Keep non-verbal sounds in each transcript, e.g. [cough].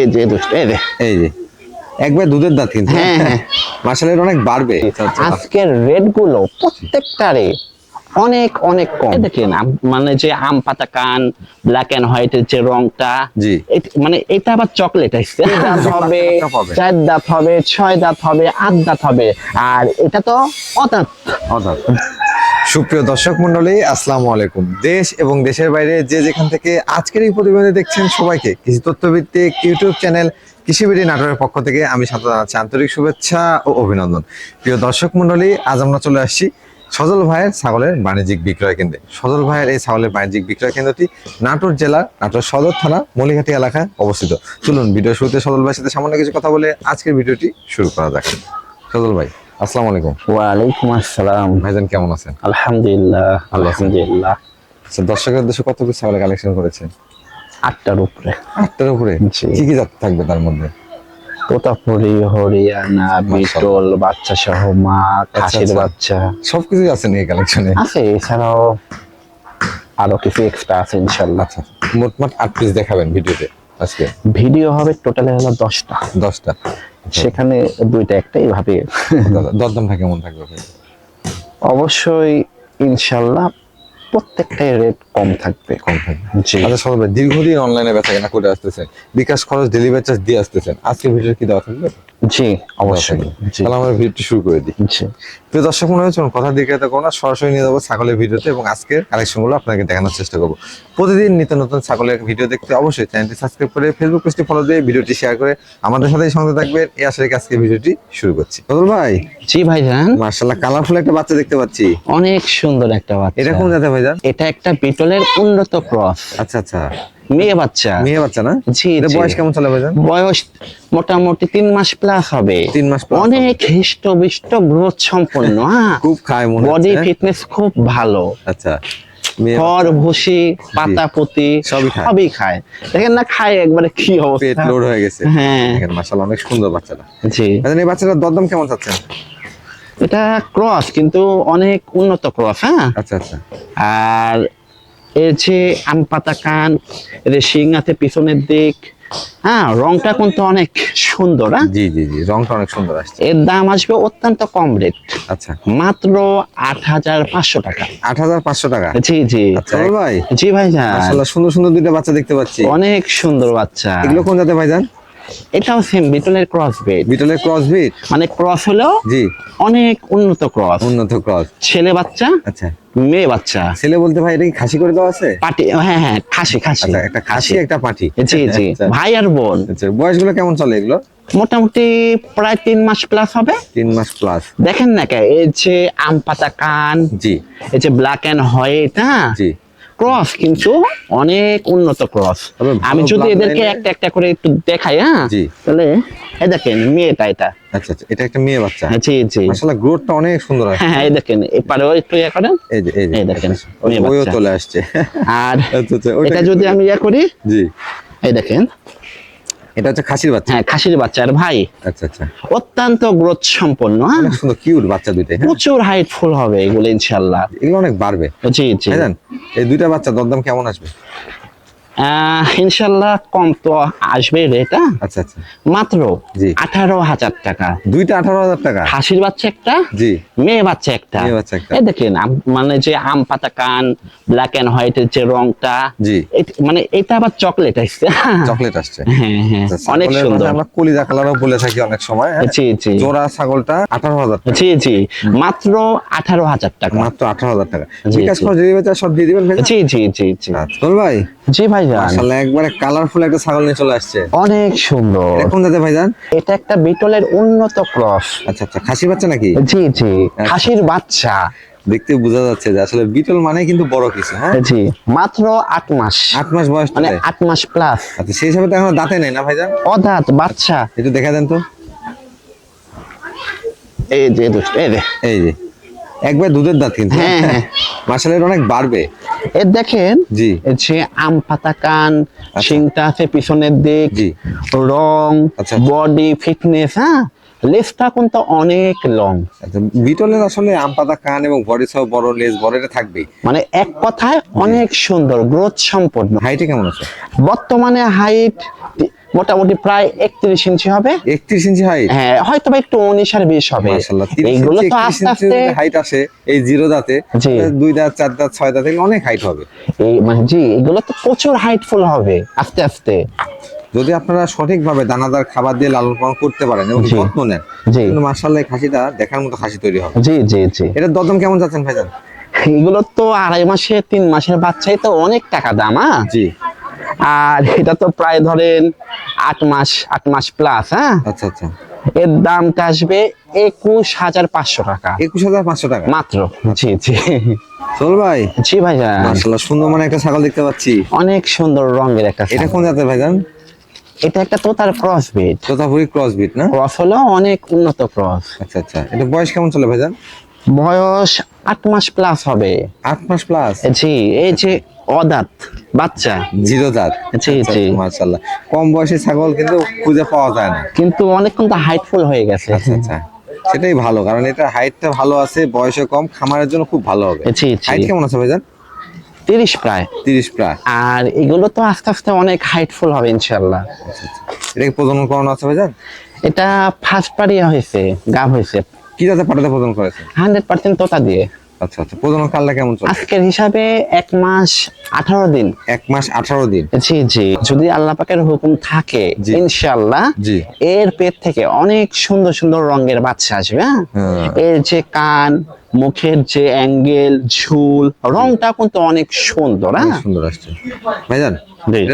এই যে এই যে। একবার দুধের দাঁত কিন্তু। হ্যাঁ, হ্যাঁ। মাসালের অনেক বাড়বে। আজকের রেটগুলো প্রত্যেকটারে অনেক অনেক কম। দেখেন আম- মানে যে আম পাতা কান ব্ল্যাক এন্ড হোয়াইটের যে রংটা জি। মানে এটা আবার চকলেট আসছে [laughs] দাঁত হবে চার দাঁত হবে। ছয় দাঁত হবে আট দাঁত হবে। আর এটা তো অদাঁত। অর্থাৎ সুপ্রিয় দর্শক মন্ডলী, আসসালামু আলাইকুম। দেশ এবং দেশের বাইরে যে যেখান থেকে আজকের এই প্রতিবেদনে দেখছেন সবাইকে, কৃষি তথ্যভিত্তিক ইউটিউব চ্যানেল কৃষিবিড়ি নাটোরের পক্ষ থেকে আমি সাথে জানাচ্ছি আন্তরিক শুভেচ্ছা ও অভিনন্দন। প্রিয় দর্শক মন্ডলী, আজ আমরা চলে আসছি সজল ভাইয়ের ছাগলের বাণিজ্যিক বিক্রয় কেন্দ্রে। সজল ভাইয়ের এই ছাগলের বাণিজ্যিক বিক্রয় কেন্দ্রটি নাটোর জেলার নাটোর সদর থানা মলিঘাটি এলাকায় অবস্থিত। চলুন ভিডিও শুরুতে সজল ভাইয়ের সাথে সামান্য কিছু কথা বলে আজকের ভিডিওটি শুরু করা যাক। সজল ভাই আসসালামু আলাইকুম। ওয়ালাইকুম আসসালাম। ভাইজান কেমন আছেন? আলহামদুলিল্লাহ আলহামদুলিল্লাহ। আচ্ছা দর্শকের দেশে কত পিস ছাগলের কালেকশন করেছেন? আটটার উপরে। আটটার উপরে। কি কি জাত থাকবে তার মধ্যে? তোতাপুরি হরিয়ানা বিটল বাচ্চা সহ মা খাসির আচ্ছা। বাচ্চা। সবকিছুই আছে এই কালেকশনে আছে এছাড়াও আরও কিছু এক্সট্রা আছে ইনশাল্লাহ আচ্ছা মোটমাট আট পিস দেখাবেন ভিডিওতে। আজকে। ভিডিও হবে টোটালি হলো দশটা। দশটা। সেখানে দুইটা একটা এইভাবে দাদা, দরদামটা কেমন থাকবে? অবশ্যই ইনশাল্লাহ প্রত্যেকটাই রেট কম থাকবে। কম থাকবে। আচ্ছা সবাই দীর্ঘদিন অনলাইনে বেচা কেনা করে আসতেছেন। বিকাশ খরচ ডেলিভারি চার্জ দিয়ে আসতেছেন। আজকে ভিডিও কি দেওয়া থাকবে? জি অবশ্যই। জি। তাহলে আমরা ভিডিওটি শুরু করে দিই। জি। প্রিয় দর্শক মনে হচ্ছে কথা দিকে তো কোনো সরাসরি নিয়ে যাব ছাগলের ভিডিওতে এবং আজকের কালেকশনগুলো আপনাকে দেখানোর চেষ্টা করব। প্রতিদিন নিত্য নতুন ছাগলের ভিডিও দেখতে অবশ্যই চ্যানেলটি সাবস্ক্রাইব করে ফেসবুক পেজটি ফলো দিয়ে ভিডিওটি শেয়ার করে আমাদের সাথে সঙ্গে থাকবেন। এই আশা রেখে আজকে ভিডিওটি শুরু করছি। বদল ভাই জি ভাইজান। মার্শাল্লাহ কালারফুল একটা বাচ্চা দেখতে পাচ্ছি। অনেক সুন্দর একটা বাচ্চা। এটা কোন জাতে ভাইজান? এটা একটা বিটলের উন্নত ক্রস। আচ্ছা আচ্ছা। মেয়ে বাচ্চা। মেয়ে বাচ্চা না? জি বয়স কেমন চলে ভাইজান? বয়স মোটামুটি তিন মাস প্লাস হবে। তিন মাস অনেক হৃষ্ট বিষ্ট গ্রোথ সম্পন্ন [laughs] হ্যাঁ। খুব খায় মনে বডি ফিটনেস খুব ভালো। আচ্ছা খড় ভুসি পাতা পুতি সবই খায়। দেখেন না খায় একবারে কি পেট অবস্থা লোড হয়ে গেছে। হ্যাঁ। দেখেন মার্শাল্লাহ অনেক সুন্দর বাচ্চাটা। জি। ভাইজান এই বাচ্চাটার দরদাম কেমন চাচ্ছেন? এটা ক্রস কিন্তু অনেক উন্নত ক্রস হ্যাঁ। আচ্ছা আচ্ছা। আর এর যে আম পাতা কান এর শিং আছে পিছনের দিক। হ্যাঁ রংটা কিন্তু অনেক সুন্দর হ্যাঁ? জি জি জি রংটা অনেক সুন্দর আসছে। এর দাম আসবে অত্যন্ত কম রেট। আচ্ছা। মাত্র আট হাজার পাঁচশো টাকা। আট হাজার পাঁচশো টাকা? জি জি। আচ্ছা ভাই। জি ভাই সুন্দর সুন্দর দুইটা বাচ্চা দেখতে পাচ্ছি। অনেক সুন্দর বাচ্চা। এগুলো কোন জাতে ভাইজান? এটাও সেম বিটলের ক্রস বেড বিটলের ক্রস বিট মানে ক্রস হলো জি। অনেক উন্নত ক্রস উন্নত ক্রস ছেলে বাচ্চা আচ্ছা। মেয়ে বাচ্চা। ছেলে বলতে ভাই এটা কি খাসি করে দেওয়া আছে? পাটি হ্যাঁ হ্যাঁ খাসি খাসি। আচ্ছা একটা খাসি একটা পাঠি জি জি। আচ্ছা, ভাই আর বোন। আচ্ছা বয়সগুলো কেমন চলে এগুলো? মোটামুটি প্রায় তিন মাস প্লাস হবে। তিন মাস প্লাস দেখেন না কে এই যে আম পাতা কান জি। এই যে ব্ল্যাক এন্ড হোয়াইট হ্যাঁ? জি। ক্রস কিন্তু অনেক উন্নত ক্রস। আমি যদি এদেরকে একটা একটা করে একটু দেখাই হ্যাঁ। তাহলে এই দেখেন মেয়েটা এটা। আচ্ছা আচ্ছা এটা একটা মেয়ে বাচ্চা। হ্যাঁ, জি জি। মাশাআল্লাহ গ্রোথটা অনেক সুন্দর আছে হ্যাঁ হ্যাঁ এই দেখেন এপারেও একটু ইয়ে করেন এই যে এই যে দেখেন, ওইও চলে আসছে। আর আচ্ছা আচ্ছা ওইটা এটা যদি আমি ইয়ে করি জি। এই দেখেন এটা হচ্ছে খাসির বাচ্চা? হ্যাঁ খাসির বাচ্চা। আর ভাই আচ্ছা আচ্ছা। অত্যন্ত গ্রোথ সম্পন্ন হ্যাঁ? সুন্দর কিউট বাচ্চা দুইটাই হ্যাঁ? প্রচুর হাইট ফুল হবে এগুলো ইনশাল্লাহ এগুলো অনেক বাড়বে। জি জি। এই দুইটা বাচ্চা দরদাম কেমন আসবে? ইনশাল্লাহ কম তো আসবে রেটা আচ্ছা আচ্ছা। মাত্র। আঠারো হাজার টাকা। দুইটা আঠারো হাজার টাকা? হাসির বাচ্চা একটা জি। মেয়ে বাচ্চা একটা। এই দেখেন মানে যে আম পাতা কান ব্ল্যাক এন্ড হোয়াইটের যে রংটা জি। মানে এটা আবার চকলেট আসছে। চকলেট আসছে। হ্যাঁ হ্যাঁ আচ্ছা, অনেক সুন্দর। আমরা কলিজা কালারও বলে থাকি অনেক সময় হ্যাঁ? জি জি। জোড়া ছাগলটা আঠারো হাজার জি জি। মাত্র আঠারো হাজার টাকা। মাত্র আঠারো হাজার টাকা। বিকাশ চার্জ সব দিয়ে দিবেন ভাই জি জি জি জি। আচ্ছা ভাই? জি ভাইজান। মাশাআল্লাহ একবারে কালারফুল একটা ছাগল নিয়ে চলে আসছে। অনেক সুন্দর। এটা কোন জাতে ভাইজান? এটা একটা বিটলের উন্নত ক্রস। আচ্ছা আচ্ছা খাসি বাচ্চা নাকি? জি জি খাসির বাচ্চা। দেখতে বোঝা যাচ্ছে যে আসলে বিটল মানে কিন্তু বড় কিছু হ্যাঁ? জি মাত্র আট মাস। আট মাস বয়স মানে চলে আট মাস প্লাস আচ্ছা সেই হিসাবে তো এখন দাঁতে নেই না ভাইজান? অদাত বাচ্চা। একটু দেখা দেন তো। এই যে এই যে। এই যে। একবার দুধের দাঁত কিন্তু হ্যাঁ, হ্যাঁ। মাসালের অনেক বাড়বে। এ দেখেন জি। এই যে আম পাতা কান শিংটা আছে পিছনের দিক জি। রং আচ্ছা। বডি ফিটনেস হ্যাঁ? লেজটা কিন্তু অনেক লং আচ্ছা বিটলের আসলে আম পাতা কান এবং বডি সহ বড় লেজ বড় এটা থাকবেই। মানে এক কথায় অনেক সুন্দর গ্রোথ সম্পন্ন। হাইটে কেমন আছে? বর্তমানে হাইট মোটামুটি প্রায় একত্রিশ ইঞ্চি হবে। একত্রিশ ইঞ্চি হাইট হ্যাঁ হয়তো বা একটু উনিশ আর বিশ হবে। এইগুলো তো আস্তে আস্তে হাইট আসে এই জিরো দাঁতে। দুই দাঁত চার দাঁত ছয় দাঁত অনেক হাইট হবে। এই মানে জি এগুলো তো প্রচুর হাইটফুল হবে আস্তে আস্তে। যদি আপনারা সঠিকভাবে দানাদার খাবার দিয়ে লালন পালন করতে পারেন এবং যত্ন নেন কিন্তু মার্শাল্লাহ খাসিটা দেখার মতো খাসি তৈরি হবে। জি জি জি। এটার দরদাম কেমন যাচ্ছেন ভাইজান? এগুলো তো আড়াই মাসে তিন মাসের বাচ্চাই তো অনেক টাকা দাম হ্যাঁ জি। আর এটা তো প্রায় ধরেন আট মাস আট মাস প্লাস হ্যাঁ? আচ্ছা আচ্ছা। এর দামটা আসবে একুশ হাজার পাঁচশো টাকা। একুশ হাজার পাঁচশো টাকা? মাত্র। জি জি। চল ভাই। জি ভাইজান। মার্শাল্লাহ সুন্দর মানে একটা ছাগল দেখতে পাচ্ছি। অনেক সুন্দর রঙের একটা এটা কোন জাতের ভাইজান? এটা একটা তোতার cross breed Totapuri cross breed না? ক্রস হলো অনেক উন্নত ক্রস আচ্ছা আচ্ছা। এটা বয়স কেমন চলে ভাইজান? বয়স আট মাস প্লাস হবে। আট মাস প্লাস জি এই যে অদাত বাচ্চা। জিরো দাঁত। জি, জি। মার্শাল্লাহ কম বয়সী ছাগল কিন্তু খুঁজে পাওয়া যায় না। কিন্তু অনেকক্ষণ তো হাইটফুল হয়ে গেছে। আচ্ছা আচ্ছা। সেটাই ভালো কারণ এটা হাইটটা ভালো আছে বয়সে কম খামারের জন্য খুব ভালো হবে। জি জি। হাইট কেমন আছে ভাইজান? তিরিশ প্রায়। তিরিশ প্রায়। আর এগুলো তো আস্তে আস্তে অনেক হাইটফুল হবে ইনশাল্লাহ আচ্ছা আচ্ছা। এটা কি প্রজনন করানো আছে ভাইজান? এটা ফার্স্ট পারিয়া হয়েছে গাব হয়েছে। কি জাতে পাটাতে প্রজনন করেছে হান্ড্রেড পার্সেন্ট তোতা দিয়ে। আচ্ছা আচ্ছা প্রজনন কালটা কেমন চলে? আজকের হিসাবে এক মাস আঠারো দিন। এক মাস আঠারো দিন। জি জি। যদি আল্লাহ পাকের হুকুম থাকে জি। ইনশাল্লাহ জি। এর পেট থেকে অনেক সুন্দর সুন্দর রঙের বাচ্চা আসবে হ্যাঁ? হ্যাঁ। এর যে কান মুখের যে অ্যাঙ্গেল ঝুল রংটা কিন্তু অনেক সুন্দর হ্যাঁ? সুন্দর আসছে। ভাইজান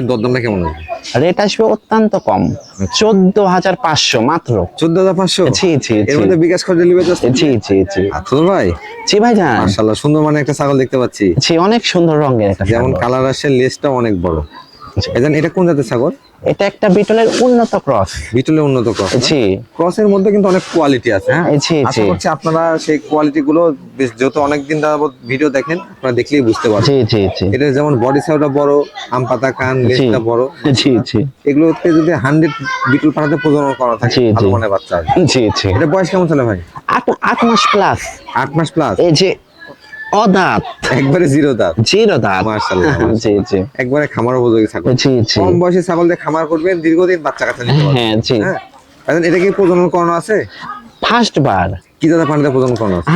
দরদামটা কেমন আসবে রেট আসবে অত্যন্ত কম। চোদ্দ হাজার পাঁচশো মাত্র। চোদ্দ হাজার পাঁচশো? জি জি এর মধ্যে বিকাশ করে ডেলিভারি জি জি জি আচ্ছা ভাই। জি সুন্দর মানে একটা ছাগল দেখতে পাচ্ছি। জি অনেক সুন্দর রঙের একটা যেমন কালার আসে লেজটা অনেক বড়। ভাইজান এটা কোন জাতের ছাগল? এটা একটা বিটলের উন্নত ক্রস। বিটলে উন্নত ক্রস জি। ক্রসের মধ্যে কিন্তু অনেক কোয়ালিটি আছে হ্যাঁ? জি আশা করছি আপনারা সেই কোয়ালিটি গুলো বেশ যেহেতু অনেকদিন যাবত ভিডিও দেখেন আপনারা দেখলেই বুঝতে পারবেন। জি জি জি। এটা যেমন বডি সাইজটা বড় আম পাতা কান লেজটা বড় জি জি। এগুলোতে যদি হান্ড্রেড বিটল পাঠাতে প্রজনন করা থাকে ভালো। মানে বাচ্চা জি জি। এটা বয়স কেমন চলে ভাই? আট মাস প্লাস আট মাস প্লাস এই যে অদাত। একবারে জিরো দাঁত। জিরো দাঁত। মাশাআল্লাহ, [laughs] মাশাআল্লাহ। জি। জি একবারে খামার উপযোগী ছাগল। জি জি। কম বয়সে ছাগল দিয়ে খামার করবেন দীর্ঘদিন বাচ্চা কাচ্চা নিতে পারবেন। হ্যাঁ জি। হ্যাঁ? এখন এটা কি প্রজনন করানো আছে? ফার্স্ট বার। কি দাদা পানিতে প্রজনন করানো আছে?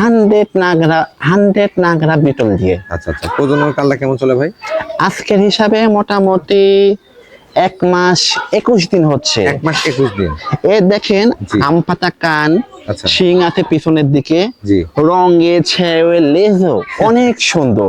নাগরা হান্ড্রেড নাগরা বিটল দিয়ে। আচ্ছা আচ্ছা। প্রজনন কালটা কেমন চলে ভাই? আজকের হিসাবে মোটামুটি এক মাস একুশ দিন হচ্ছে। এক মাস একুশ দিন। এ দেখেন। আম পাতা কান আচ্ছা। শিং আছে পিছনের দিকে রঙে ছেয়ে লেজও অনেক সুন্দর।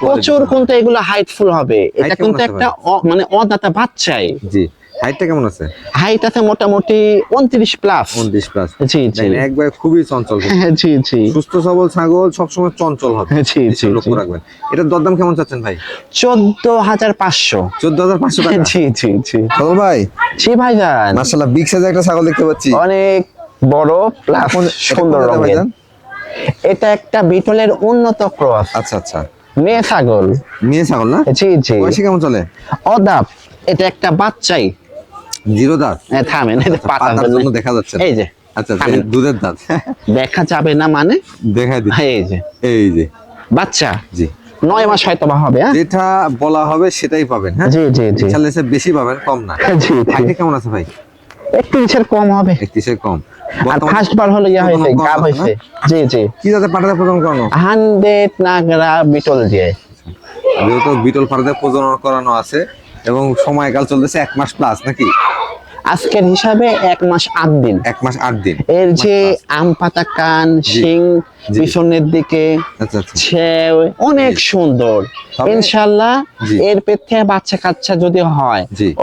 প্রচুর কিন্তু এগুলো হাইটফুল হবে। এটা কিন্তু একটা মানে অদাতা বাচ্চাই। জি। হাইটটা কেমন আছে? হাইট আছে মোটামুটি উনত্রিশ প্লাস উনত্রিশ প্লাস জি জি। একবার খুবই চঞ্চল হ্যাঁ জি জি। সুস্থ সবল ছাগল সবসময় চঞ্চল হবে। জি, এসব জি, লক্ষ্য রাখবেন। এটার দরদাম কেমন চাচ্ছেন ভাই? চোদ্দ হাজার পাঁচশো। চোদ্দ হাজার পাঁচশো টাকা? জি জি জি। সবল ভাই? জি ভাইজান। মার্শাল্লাহ বিগ সাইজের একটা ছাগল দেখতে পাচ্ছি। অনেক বড় প্লাস এটা সুন্দর রঙের। এটা একটা বিটলের উন্নত ক্রস। আচ্ছা আচ্ছা। মেয়ে ছাগল। মেয়ে ছাগল না? জি জি। বয়সে কেমন চলে? অদাপ এটা একটা বাচ্চাই। জিরো দাঁত? এ, থামেন পাতা পাতার জন্য। দেখা যাচ্ছে এই যে আচ্ছা আচ্ছা, দুধের দাঁত। দেখা যাবে না মানে? দেখাই দিচ্ছি। এই যে। এই যে। বাচ্চা? জি। নয় মাস হয়তো হবে হ্যাঁ? যেটা বলা হবে সেটাই পাবেন হ্যাঁ? জি জি জি। এসে বেশি পাবেন কম না। জি জি। কেমন আছে ভাই? একটু ইসের কম হবে। একত্রিশের কম। আর ফার্স্ট বার হলো ইয়া হয়েছে গাব হয়েছে। জি জি। কি যাতে পাঠাতে প্রজনন করানো? হান্ড্রেড নাগরা বিটল দিয়ে যেহেতু বিটল পাঠাতে প্রজনন করানো আছে এবং সময়কাল চলতেছে এক মাস প্লাস নাকি? আজকের হিসাবে এক মাস আট দিন। এক মাস আট দিন। এর যে আম পাতা কান শিং। পিছনের দিকে আচ্ছা আচ্ছা। ছেও অনেক সুন্দর। ইনশাল্লাহ এর পেট থেকে বাচ্চা কাচ্চা যদি হয়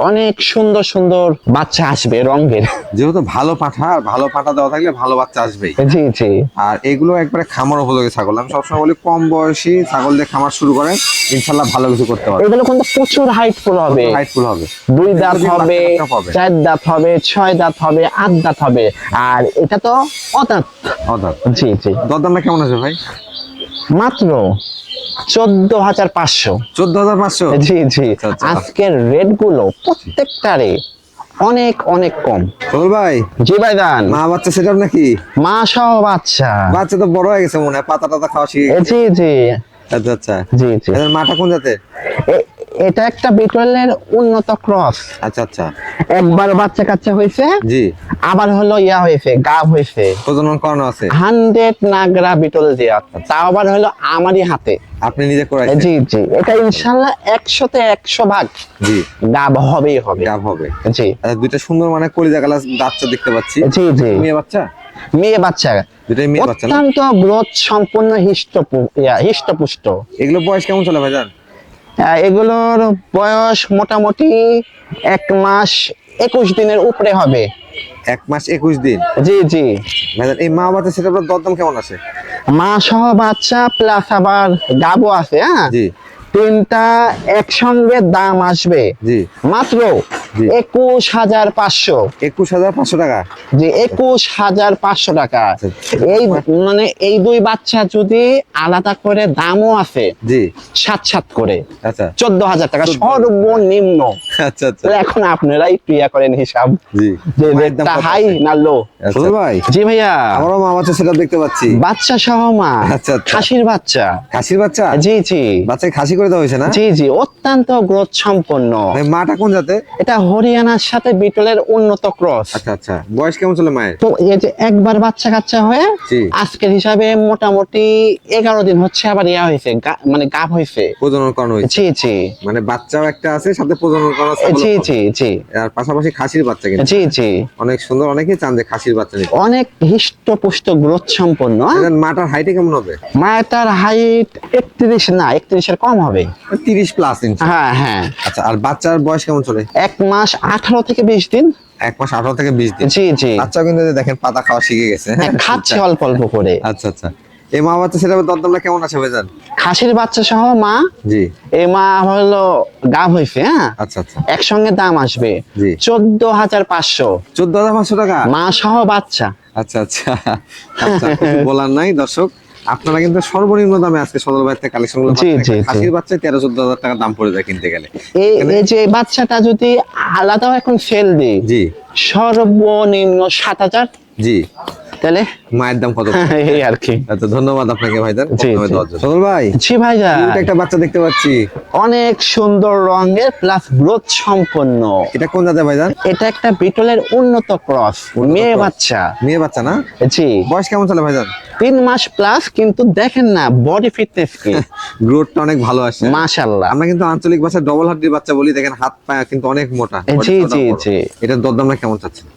অনেক সুন্দর সুন্দর বাচ্চা আসবে রঙের। যেহেতু ভালো পাঠা আর ভালো পাঠা দেওয়া থাকলে ভালো বাচ্চা আসবেই। জি জি। আর এগুলো একবারে খামার উপযোগী ছাগল। আমি সবসময় বলি কম বয়সী ছাগল দিয়ে খামার শুরু করেন ইনশাল্লাহ ভালো কিছু করতে পারবে। এগুলো কিন্তু প্রচুর হাইটফুল হবে। হাইটফুল হবে। দুই দাঁত হবে। চার দাঁত হবে ছয় দাঁত হবে আট দাঁত হবে। আর এটা তো অদাঁত। অর্থাৎ জি জি। দরদামটা কেমন আছে ভাই? মাত্র চোদ্দ হাজার পাঁচশো। চোদ্দ হাজার পাঁচশো? জি জি। আচ্ছা, আচ্ছা। আজকের রেটগুলো প্রত্যেকটারে অনেক অনেক কম। সবল ভাই? জি ভাইজান মা বাচ্চা সেটা নাকি? মা সহ বাচ্চা। বাচ্চা তো বড় হয়ে গেছে মনে হয় পাতা টাতা খাওয়া শিখে জি জি। আচ্ছা আচ্ছা। জি জি। মাটা কোন জাতের? এ- এটা একটা বিটলের উন্নত ক্রস। আচ্ছা আচ্ছা। একবার বাচ্চা কাচ্চা হয়েছে জি। আবার হলো ইয়া হয়েছে গাব হয়েছে। প্রজনন করানো আছে? হান্ড্রেড নাগরা বিটল দিয়া। তাও আবার হলো আমারই হাতে। আপনি নিজে করাইছেন? জি জি। এটা ইনশাল্লাহ একশোতে একশো ভাগ জি। গাব হবেই হবে। গাব হবে। জি। আচ্ছা দুইটা সুন্দর মানে কলিজা গালাস বাচ্চা দেখতে পাচ্ছি। জি জি। মেয়ে বাচ্চা? মেয়ে বাচ্চা। মেয়ে বাচ্চা অত্যন্ত গ্রোথ সম্পূর্ণ হিষ্টপু- ইয়া, হিষ্টপুষ্ট। এগুলো বয়স কেমন চলে ভাইজান? আহ, এগুলোর বয়স মোটামুটি এক মাস একুশ দিনের উপরে হবে। এক মাস একুশ দিন? জি জি। এই মা বাচ্চা সেটা দরদাম কেমন আছে? মা সহ বাচ্চা প্লাস আবার গাবো আছে হ্যাঁ? জি। তিনটা একসঙ্গে দাম আসবে। জি। মাত্র। একুশ হাজার পাঁচশো। একুশ হাজার পাঁচশো টাকা? যে একুশ হাজার পাঁচশো টাকা। আচ্ছা। এই মানে এই দুই বাচ্চা যদি আলাদা করে দামও আছে জি। সাত সাত করে আচ্ছা। চোদ্দ হাজার টাকা সর্বনিম্ন। আচ্ছা আচ্ছা। এখন আপনারাই ক্রিয়া করেন হিসাব। জি। হাই না লো আচ্ছা। ভাই। জি ভাইয়া। আমারও মা বাচ্চা সেটা দেখতে পাচ্ছি। বাচ্চা সহ মা। আচ্ছা, আচ্ছা। খাসির বাচ্চা। খাসির বাচ্চা? জি জি। বাচ্চাকে খাসি করে দেওয়া হয়েছে না? জি জি অত্যন্ত গ্রোথ সম্পন্ন। মাটা কোন জাতে এটা হরিয়ানার সাথে বিটলের উন্নত ক্রস। আচ্ছা আচ্ছা। বয়স কেমন চলে মায়ের? তো এই যে একবার বাচ্চা কাচ্চা হয়ে আজকের হিসাবে মোটামুটি এগারো দিন হচ্ছে আবার ইয়া হয়েছে মানে গাপ হয়েছে। প্রজনন করানো হয়েছে। জি জি। মানে বাচ্চাও একটা আছে সাথে প্রজনন আছে জি জি জি। আর পাশাপাশি খাসির বাচ্চা কিন্তু। জি জি। অনেক সুন্দর অনেকেই চান যে খাসির বাচ্চা নিতে। অনেক হৃষ্টপুষ্ট গ্রোথ সম্পন্ন ভাইজান, মাটার হাইটে কেমন হবে? মাটার হাইট একত্রিশ না একত্রিশের কম হবে। তিরিশ প্লাস ইঞ্চি হ্যাঁ হ্যাঁ। আচ্ছা আর বাচ্চার বয়স কেমন চলে? এক মাস আঠারো থেকে বিশ দিন। এক মাস আঠারো থেকে বিশ দিন। জি জি। বাচ্চা কিন্তু দেখেন পাতা খাওয়া শিখে গেছে। হ্যাঁ, খাচ্ছে অল্প অল্প করে। আচ্ছা আচ্ছা। এই মা বাচ্চা সেটা দরদামটা কেমন আছে ভাইজান? খাসির বাচ্চা সহ মা জি। এই মা হলো গাব হয়েছে হ্যাঁ? আচ্ছা আচ্ছা। একসঙ্গে দাম আসবে জি। চোদ্দ হাজার পাঁচশো। চোদ্দ হাজার পাঁচশো টাকা? মা সহ বাচ্চা। আচ্ছা আচ্ছা। আচ্ছা বলার নাই দর্শক। আপনারা কিন্তু সর্বনিম্ন দামে আজকে সদর বাড়িতে কালেকশনগুলো। খাসির বাচ্চা তেরো চোদ্দ হাজার টাকা দাম পড়ে যায় কিনতে গেলে। এই এই যে বাচ্চাটা যদি আলাদা এখন সেল দিই জি। সর্বনিম্ন সাত হাজার? জি। তাহলে? মায়ের দাম কত? [laughs] এই আর কি। আচ্ছা ধন্যবাদ আপনাকে ভাইজান। সদর ভাই জি একটা বাচ্চা দেখতে পাচ্ছি। অনেক সুন্দর রঙের প্লাস গ্রোথ সম্পন্ন। এটা কোন জাতের ভাইজান? এটা একটা বিটলের উন্নত ক্রস মেয়ে বাচ্চা। মেয়ে বাচ্চা না? জি। বয়স কেমন চলে ভাইজান? তিন মাস প্লাস কিন্তু দেখেন না বডি ফিটনেস কি। গ্রোথটা অনেক ভালো আসছে। মাশাল্লাহ আমরা কিন্তু আঞ্চলিক ভাষায় ডবল হাড্ডির বাচ্চা বলি দেখেন হাত পা কিন্তু অনেক মোটা। জি, জি। জি। এটার দরদামটা কেমন চাচ্ছেন?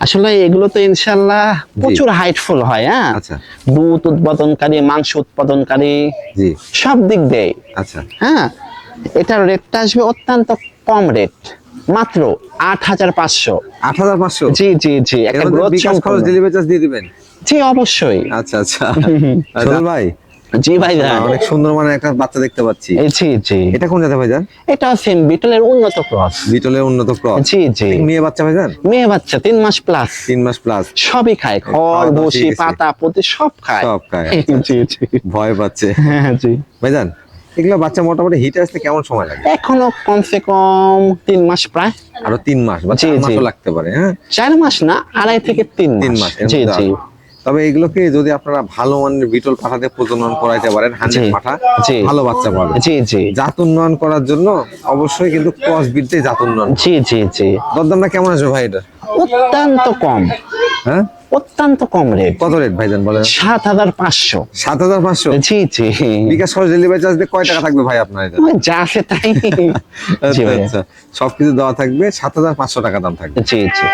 আসলে এগুলো তো ইনশাল্লাহ প্রচুর হাইটফুল হয় হ্যাঁ? আচ্ছা। দুধ উৎপাদনকারী মাংস উৎপাদনকারী জি। সব দিক দেয় আচ্ছা। হ্যাঁ? এটার রেটটা আসবে অত্যন্ত কম রেট মাত্র আট হাজার পাঁচশো। আট হাজার পাঁচশো? জি জি জি একটা খরচ ডেলিভারি চার্জ দিয়ে দিবেন? জি অবশ্যই। আচ্ছা আচ্ছা। ভাই। জি ভাই অনেক সুন্দর মানে একটা বাচ্চা দেখতে পাচ্ছি। জি জি এটা কোন জাতের ভাইজান? এটা সেম বিটলের উন্নত ক্রস। বিটলের উন্নত ক্রস। জি জি। মেয়ে বাচ্চা ভাইজান? মেয়ে বাচ্চা তিন মাস প্লাস তিন মাস প্লাস সবই খায় খড় বসি পাতা পুঁতি সব খায়। সব খায়। জি জি ভয় পাচ্ছে। হ্যাঁ জি। ভাইজান এগুলো বাচ্চা মোটামুটি হিট আসতে কেমন সময় লাগে? এখনও কমসে কম তিন মাস প্রায়। আরও তিন মাস বা চার মাসও লাগতে পারে হ্যাঁ? চার মাস না আড়াই থেকে তিন তিন মাস। মাস জি জি। তবে এগুলোকে যদি আপনারা ভালো মানের বিটল পাঠাতে প্রজনন করাইতে পারেন হান্ড্রেড পাঠা ভালো বাচ্চা পাবে। জি জি। জাত উন্নয়ন করার জন্য অবশ্যই কিন্তু ক্রস বিটতে জাত উন্নয়ন। জি জি জি। দরদামটা কেমন আসবে ভাই এটা? অত্যন্ত কম। হ্যাঁ? অত্যন্ত কম রেট কত রেট ভাইজান বলেন? সাত হাজার পাঁচশো। সাত হাজার পাঁচশো? জি জি। বিকাশ খরচ ডেলিভারি চার্জ দিয়ে কয় টাকা থাকবে ভাই আপনার এটা? যা আছে তাই। আচ্ছা আচ্ছা। সবকিছু দেওয়া থাকবে সাত হাজার পাঁচশো টাকা দাম থাকবে। জি জি।